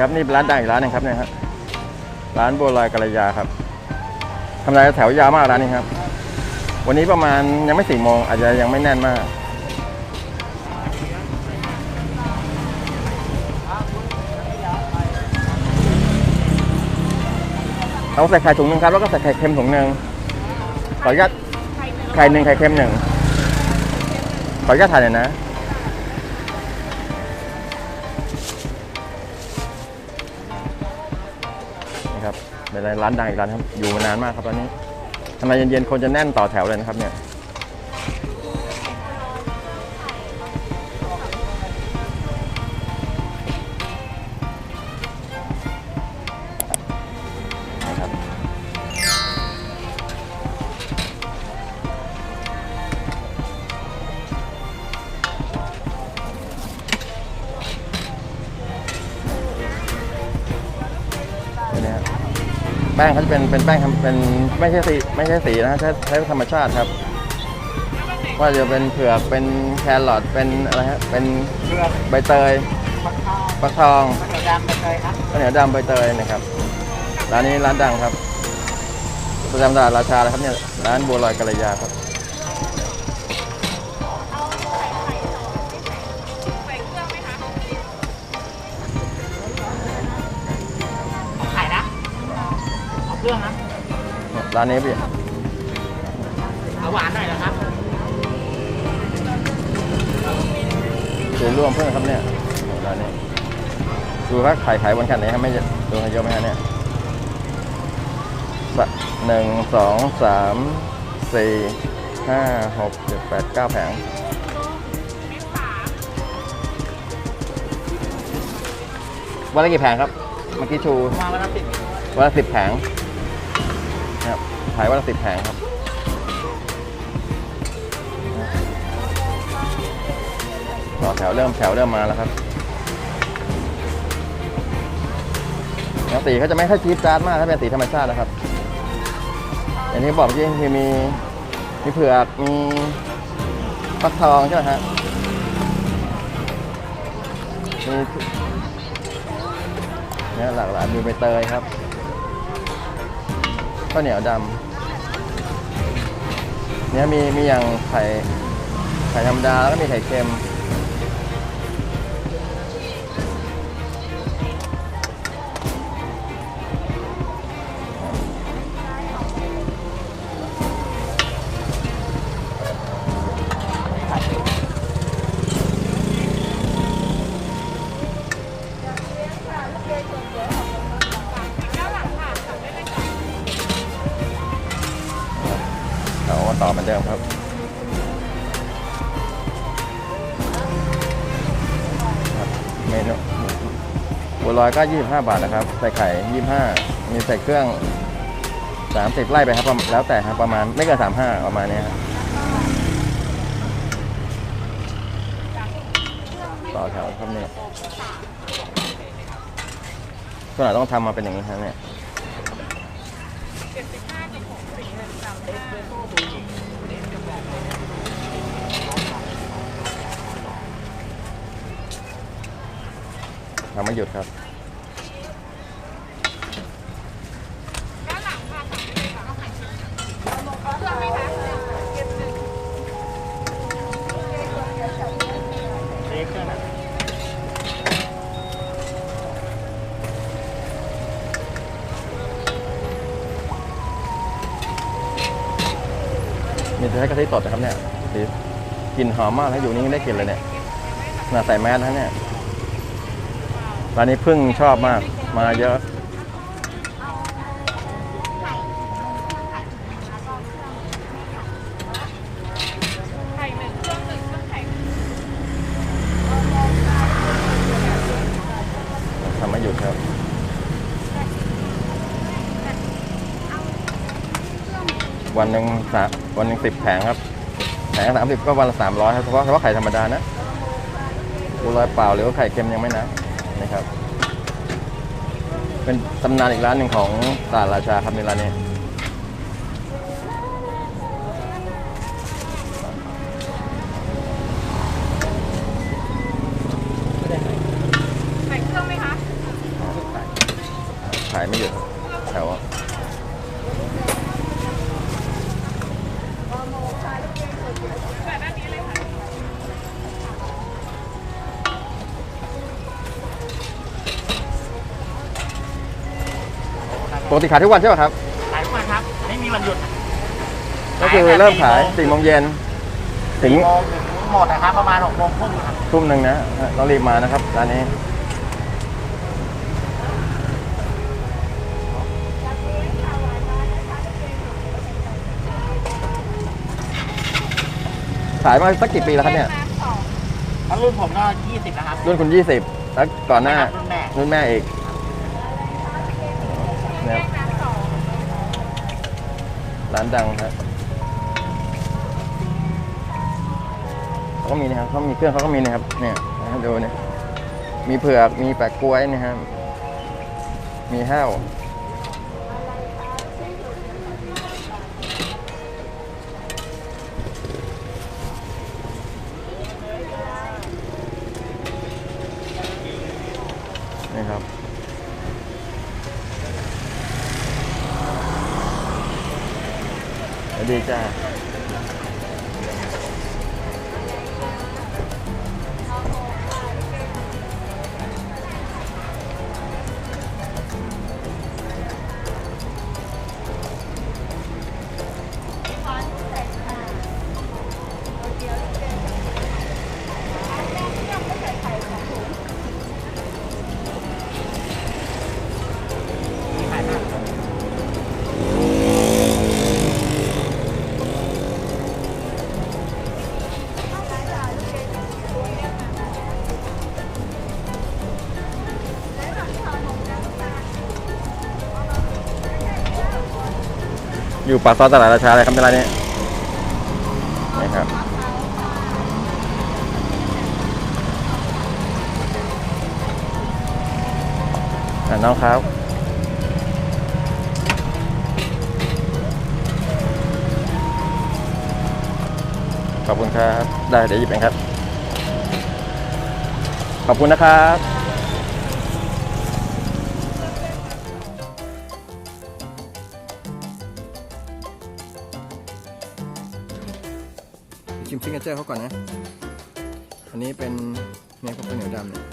ครับนี่เป็นร้านดังอีกร้านหนึงครับเนี่ยฮะร้านโบัวลอยกัลยาครับทำไรแถวยาวมากร้านนี้ครับ วันนี้ประมาณยังไม่สี่โมงอาจจะยังไม่แน่นมากเอาใส่ไข่ถุงหนึ่งครับแล้วก็ใส่ไข่เค็มถุงหนึ่งขออนุญาตไข่หนึ่งไข่เค็มหนึ่งขออนุญาตถ่ายหน่อยนะ ครับเป็นร้านดังอีกร้านครับอยู่มานานมากครับตอนนี้ทำไมเย็นๆคนจะแน่นต่อแถวเลยนะครับเนี่ย แป้งเขาจะเป็นเป็นแป้งทำเป็นไม่ใช่สีไม่ใช่สีนะฮะใช้ใช้ธรรมชาติครับ ว่าจะเป็นเผือกเป็นแครอทเป็นอะไรฮะเป็นเลือกใบเตยฟักทองฟักทองข้าวเหนียวดำไปเลยครับข้าวเหนียวดำใบเตยนะครับร้านนี้ร้านดังครับประจำตลาดราชาเลยครับเนี่ยร้านบัวลอยกัลยาครับ เอาเครื่องนะร้านนี้พี่เอาหวานหน่อยนะครับคือร่วมเพื่อนครับเนี่ยร้านนี้ดูว่าขายขายวันกันไหนครับไม่จะดูให้เยอะไหมฮะเนี่ยสะหนึ่งสองสามสี่ห้าหกเจ็ดแปดเก้าแผงวันละกี่แผงครับเมื่อกี้ชูมาวันละสิบวันละสิบแผงนะครับ ขายวันละสิบแผงครับ ต่อแถวเริ่มแถวเริ่มมาแล้วครับแล้วสีเขาจะไม่ค่อยจี๊ดจ๊าดมากถ้าเป็นสีธรรมชาตินะครับ อย่างที่บอกที่มีมีมีเผือกมีฟักทองใช่ไหมฮะมีเนี่ยหลากหลายมีใบเตยครับข้าวเหนียวดำ เนี่ยมีมีอย่างไข่ไข่ธรรมดาแล้วก็มีไข่เค็ม เมนเดิมครับครับเมนูบัวลอยก็ 25 บาทนะครับ ใส่ไข่ 25 มีใส่เครื่อง 30 ไล่ไปครับ แล้วแต่ครับประมาณไม่เกิน 35 ประมาณเนี้ยครับต่อแถวครับเนี่ยส่วนไหนต้องทำมาเป็นอย่างนี้ครับเนี่ยทำไม่หยุดครับเล็กเครื่ องนะมีแต่ใช้กะทิสดนะครับเนี่ยกลิ่นหอมมากถ้าอยู่นี่ได้กลิ่นเลยเนี่ยน่าใส่แมสนะเนี่ย ร้านนี้พึ่งชอบมาก มาเยอะ ไข่หนึ่งเครื่องหนึ่งเครื่องไข่ทำไม่หยุดครับ วันหนึ่งสามวันหนึ่งสิบแผงครับ แผงสามสิบก็วันละสามร้อยครับเฉพาะเฉพาะไข่ธรรมดานะบัวลอยเปล่าหรือว่าไข่เค็มยังไม่นะ นะครับ เป็นตำนานอีกร้านหนึ่งของตลาดราชาครับในร้านนี้ ปกติขายทุกวันใช่ไหมครับ ขายทุกวันครับ ไม่มีวันหยุดก็คือเริ่มขายสี่โมงเย็นถึงสี่โมงถึงหมดนะครับ ประมาณหกโมงครึ่งครับทุ่มหนึ่งนะต้องรีบมานะครับร้านนี้ขายมาสักกี่ปีแล้วครับเนี่ยถ้ารุ่นผมก็ยี่สิบนะครับ รุ่นคุณ20แล้วก่อนหน้ารุ่นแม่รุ่นแม่อีก นะครับร้านดังครับเขาก็มีนะครับเขามีเครื่องเขาก็มีนะครับ เนี่ยนะครับดูเนี่ยมีเผือกมีแปะกล้วยนะครับ มีแห้วนี่ครับ สวั อยู่ปากซอยตลาดราชาเลยครับในร้านนี้นี่ครับอ่าน้องครับขอบคุณครับ ได้เดี๋ยวหยิบเองครับ ขอบคุณนะครับ ชิมซิกเนเจอร์เขาก่อนนะ อันนี้เป็นเนี่ยข้าวเหนียวดำเนี่ย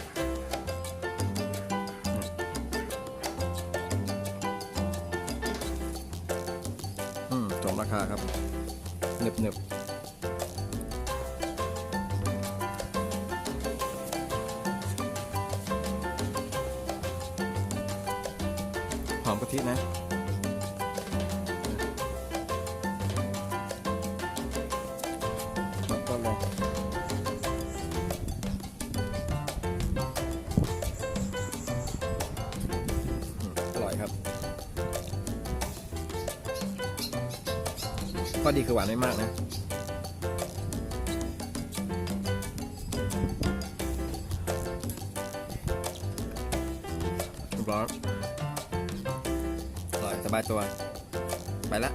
อืมสมราคาครับหนึบหนึบหอมกะทินะ ข้อดีคือหวานไม่มากนะร้อนอร่อยสบายตัว ไปละ